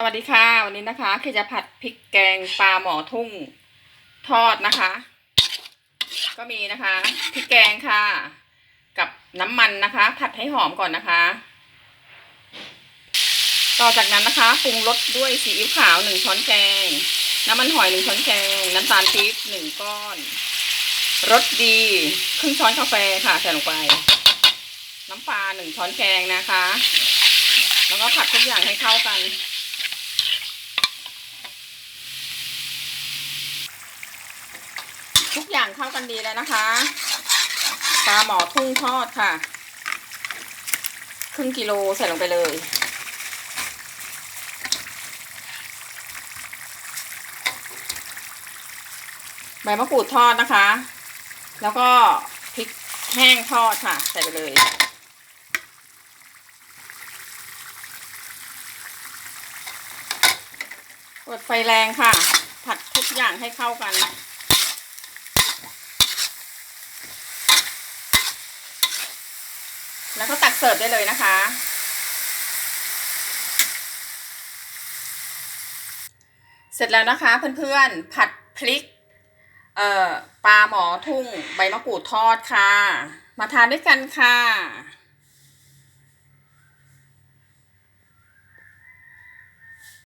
สวัสดีค่ะ วันนี้นะคะคือจะผัดพริกแกงปลาหมอทุ่งทอดนะคะ ก็มีนะคะพริกแกงค่ะ กับน้ำมันนะคะ ผัดให้หอมก่อนนะคะ ต่อจากนั้นนะคะปรุงรสด้วยซีอิ๊วขาวหนึ่งช้อนแกง น้ำมันหอยหนึ่งช้อนแกง น้ำตาลปี๊บหนึ่งก้อนรสดีครึ่งช้อนกาแฟค่ะใส่ลงไป น้ำปลาหนึ่งช้อนแกงนะคะ แล้วก็ผัดทุกอย่างให้เข้ากัน ทุกอย่างเข้ากันดีแล้วนะคะปลาหมอทุ่งทอดค่ะ ครึ่งกิโลใส่ลงไปเลย ใบมะกรูดทอดนะคะ แล้วก็พริกแห้งทอดค่ะ ใส่ไปเลยเปิดไฟแรงค่ะ ผัดทุกอย่างให้เข้ากัน แล้วก็ตักเสิร์ฟได้เลยนะคะ เสร็จแล้วนะคะเพื่อนๆผัดพริกปลาหมอทุ่งใบมะกรูดทอดค่ะ มาทานด้วยกันค่ะ